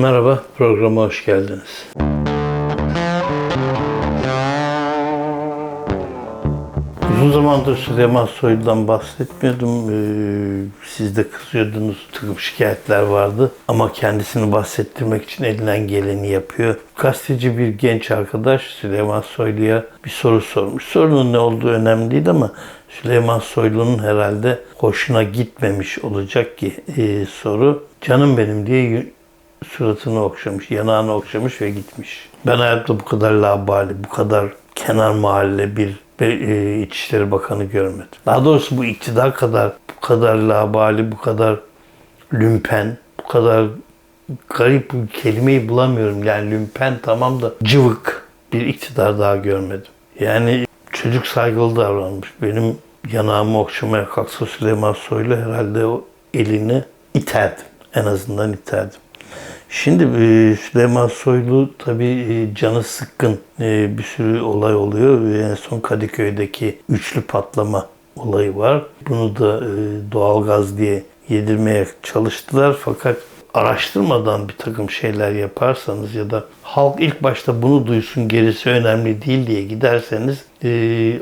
Merhaba, programa hoş geldiniz. Uzun zamandır Süleyman Soylu'dan bahsetmiyordum. Ee, siz de kızıyordunuz. Takım şikayetler vardı. Ama kendisini bahsettirmek için elinden geleni yapıyor. Gazeteci bir genç arkadaş Süleyman Soylu'ya bir soru sormuş. Sorunun ne olduğu önemli değil ama Süleyman Soylu'nun herhalde hoşuna gitmemiş olacak ki e, soru. Canım benim diye suratını okşamış, yanağını okşamış ve gitmiş. Ben hayatta bu kadar labali, bu kadar kenar mahalle bir, bir e, İçişleri Bakanı görmedim. Daha doğrusu bu iktidar kadar, bu kadar labali, bu kadar lümpen, bu kadar garip bir kelimeyi bulamıyorum. Yani lümpen tamam da cıvık bir iktidar daha görmedim. Yani çocuk saygılı davranmış. Benim yanağımı okşamaya kalksa Süleyman Soylu herhalde o elini iterdim. En azından iterdim. Şimdi e, Süleyman Soylu tabii e, canı sıkkın e, bir sürü olay oluyor. En son Kadıköy'deki üçlü patlama olayı var. Bunu da doğalgaz diye yedirmeye çalıştılar fakat araştırmadan bir takım şeyler yaparsanız ya da halk ilk başta bunu duysun gerisi önemli değil diye giderseniz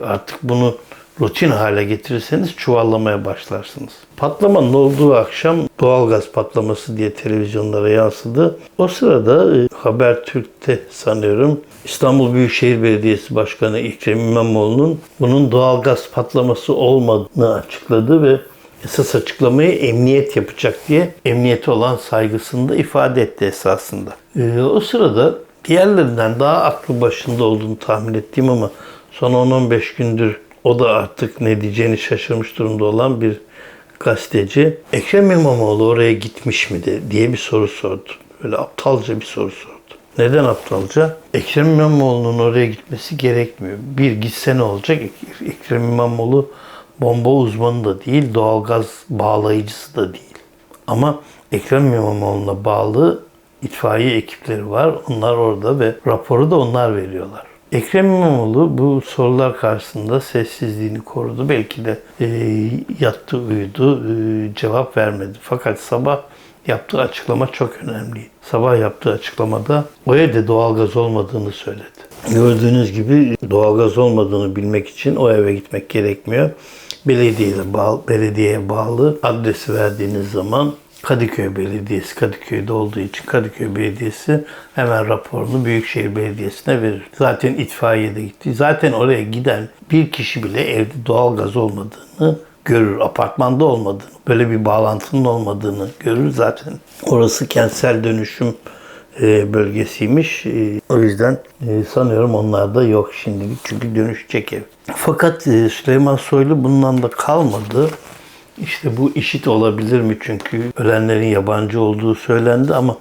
artık bunu rutin hale getirirseniz çuvallamaya başlarsınız. Patlamanın olduğu akşam doğalgaz patlaması diye televizyonlara yansıdı. O sırada e, Habertürk'te sanıyorum İstanbul Büyükşehir Belediyesi Başkanı Ekrem İmamoğlu'nun bunun doğalgaz patlaması olmadığını açıkladı ve esas açıklamayı emniyet yapacak diye emniyete olan saygısını da ifade etti esasında. E, o sırada diğerlerinden daha aklı başında olduğunu tahmin ettiğim ama son 10-15 gündür o da artık ne diyeceğini şaşırmış durumda olan bir gazeteci Ekrem İmamoğlu oraya gitmiş mi diye bir soru sordu. Böyle aptalca bir soru sordu. Neden aptalca? Ekrem İmamoğlu'nun oraya gitmesi gerekmiyor. Bir gitse ne olacak? Ek- Ekrem İmamoğlu bomba uzmanı da değil, doğalgaz bağlayıcısı da değil. Ama Ekrem İmamoğlu'na bağlı itfaiye ekipleri var. Onlar orada ve raporu da onlar veriyorlar. Ekrem İmamoğlu bu sorular karşısında sessizliğini korudu. Belki de e, yattı uyudu, e, cevap vermedi. Fakat sabah yaptığı açıklama çok önemli. Sabah yaptığı açıklamada o evde doğalgaz olmadığını söyledi. Gördüğünüz gibi doğalgaz olmadığını bilmek için o eve gitmek gerekmiyor. Belediyeye bağlı, belediyeye bağlı adresi verdiğiniz zaman Kadıköy Belediyesi Kadıköy'de olduğu için Kadıköy Belediyesi hemen raporunu Büyükşehir Belediyesi'ne verir. Zaten itfaiye de gitti. Zaten oraya giden bir kişi bile evde doğalgaz olmadığını görür. Apartmanda olmadığını, böyle bir bağlantının olmadığını görür. Zaten orası kentsel dönüşüm e, bölgesiymiş. E, O yüzden e, sanıyorum onlarda yok şimdilik çünkü dönüşecek ev. Fakat Süleyman Soylu bundan da kalmadı. İşte bu işit olabilir mi? Çünkü ölenlerin yabancı olduğu söylendi ama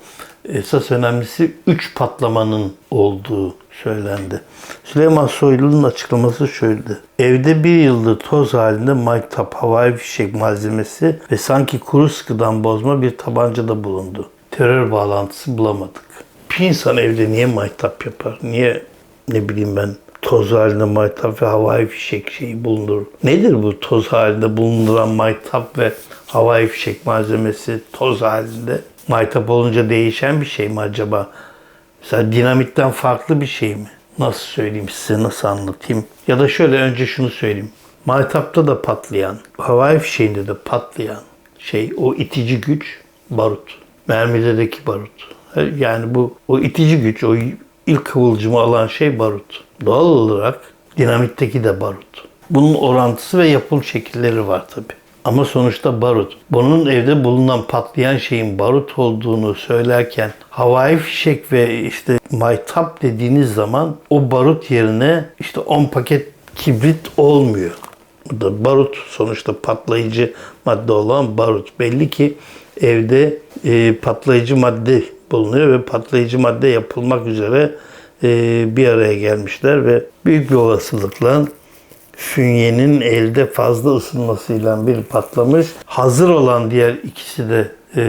esas önemlisi 3 patlamanın olduğu söylendi. Süleyman Soylu'nun açıklaması şöyle. Evde bir yıldır toz halinde maytap, havai fişek malzemesi ve sanki kuru sıkıdan bozma bir tabanca da bulundu. Terör bağlantısı bulamadık. Bir insan evde niye maytap yapar? Niye ne bileyim ben toz halinde maytap ve havai fişek şeyi bulunur. Nedir bu toz halinde bulunduran maytap ve havai fişek malzemesi toz halinde? Maytap olunca değişen bir şey mi acaba? Mesela dinamitten farklı bir şey mi? Nasıl söyleyeyim size, nasıl anlatayım? Ya da şöyle önce şunu söyleyeyim. Maytapta da patlayan, havai fişeğinde de patlayan şey o itici güç barut. Mermideki barut. Yani bu o itici güç, o ilk kıvılcımı alan şey barut. Doğal olarak dinamitteki de barut. Bunun orantısı ve yapım şekilleri var tabi. Ama sonuçta barut. Bunun evde bulunan patlayan şeyin barut olduğunu söylerken havai fişek ve işte maytap dediğiniz zaman o barut yerine işte 10 paket kibrit olmuyor. Bu da barut sonuçta patlayıcı madde olan barut. Belli ki evde e, patlayıcı madde bulunuyor ve patlayıcı madde yapılmak üzere bir araya gelmişler ve büyük bir olasılıkla fünyenin elde fazla ısınmasıyla bir patlamış. Hazır olan diğer ikisi de e,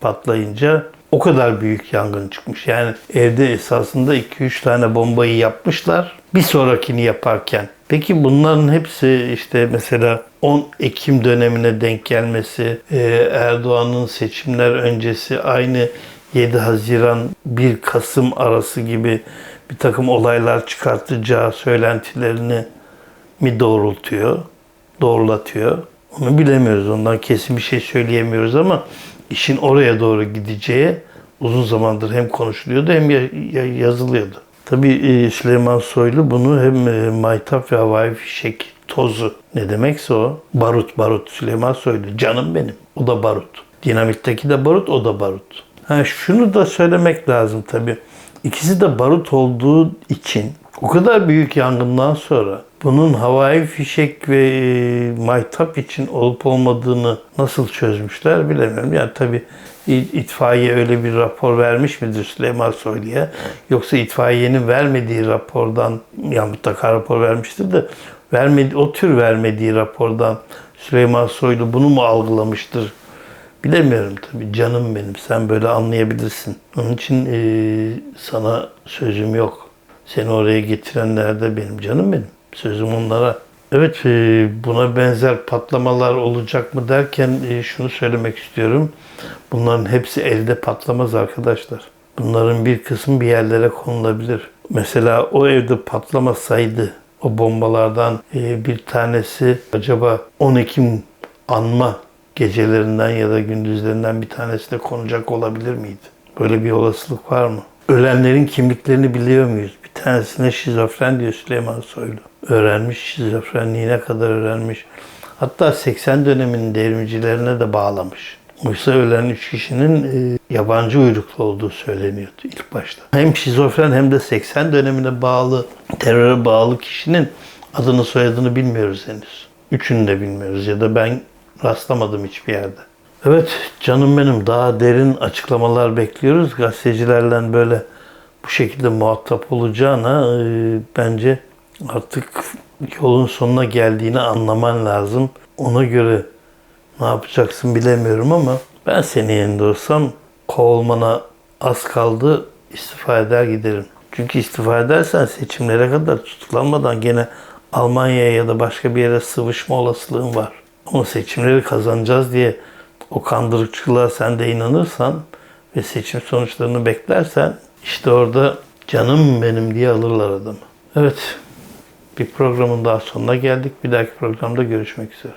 patlayınca o kadar büyük yangın çıkmış. Yani evde esasında 2-3 tane bombayı yapmışlar. Bir sonrakini yaparken. Peki bunların hepsi işte mesela 10 Ekim dönemine denk gelmesi, e, Erdoğan'ın seçimler öncesi aynı 7 Haziran 1 Kasım arası gibi bir takım olaylar çıkartacağı söylentilerini mi doğrultuyor, doğrulatıyor? Onu bilemiyoruz. Ondan kesin bir şey söyleyemiyoruz ama işin oraya doğru gideceği uzun zamandır hem konuşuluyordu hem ya- ya- yazılıyordu. Tabii e, Süleyman Soylu bunu hem e, maytap ve havai fişek tozu ne demekse o. Barut barut Süleyman Soylu canım benim. O da barut. Dinamitteki de barut o da barut. Ha, şunu da söylemek lazım tabii. İkisi de barut olduğu için o kadar büyük yangından sonra bunun havai fişek ve e, maytap için olup olmadığını nasıl çözmüşler bilemiyorum. Yani tabii itfaiye öyle bir rapor vermiş midir Süleyman Soylu'ya? Yoksa itfaiyenin vermediği rapordan, ya mutlaka rapor vermiştir de vermedi, o tür vermediği rapordan Süleyman Soylu bunu mu algılamıştır? Bilemiyorum tabii canım benim. Sen böyle anlayabilirsin. Onun için eee, sana sözüm yok. Seni oraya getirenler de benim canım benim. Sözüm onlara. Evet eee, buna benzer patlamalar olacak mı derken eee, şunu söylemek istiyorum. Bunların hepsi elde patlamaz arkadaşlar. Bunların bir kısmı bir yerlere konulabilir. Mesela o evde patlamasaydı o bombalardan eee, bir tanesi acaba 10 Ekim anma gecelerinden ya da gündüzlerinden bir tanesine konacak olabilir miydi? Böyle bir olasılık var mı? Ölenlerin kimliklerini biliyor muyuz? Bir tanesine şizofren diyor Süleyman Soylu. Öğrenmiş şizofrenliği ne kadar öğrenmiş. Hatta 80 döneminin devrimcilerine de bağlamış. Oysa ölen üç kişinin e, yabancı uyruklu olduğu söyleniyordu ilk başta. Hem şizofren hem de 80 dönemine bağlı, teröre bağlı kişinin adını soyadını bilmiyoruz henüz. Üçünü de bilmiyoruz ya da ben rastlamadım hiçbir yerde. Evet canım benim daha derin açıklamalar bekliyoruz. Gazetecilerle böyle bu şekilde muhatap olacağına e, bence artık yolun sonuna geldiğini anlaman lazım. Ona göre ne yapacaksın bilemiyorum ama ben senin yerinde olsam kovulmana az kaldı istifa eder giderim. Çünkü istifa edersen seçimlere kadar tutuklanmadan gene Almanya'ya ya da başka bir yere sıvışma olasılığın var. Ama seçimleri kazanacağız diye o kandırıkçılığa sen de inanırsan ve seçim sonuçlarını beklersen işte orada canım benim diye alırlar adamı. Evet bir programın daha sonuna geldik. Bir dahaki programda görüşmek üzere.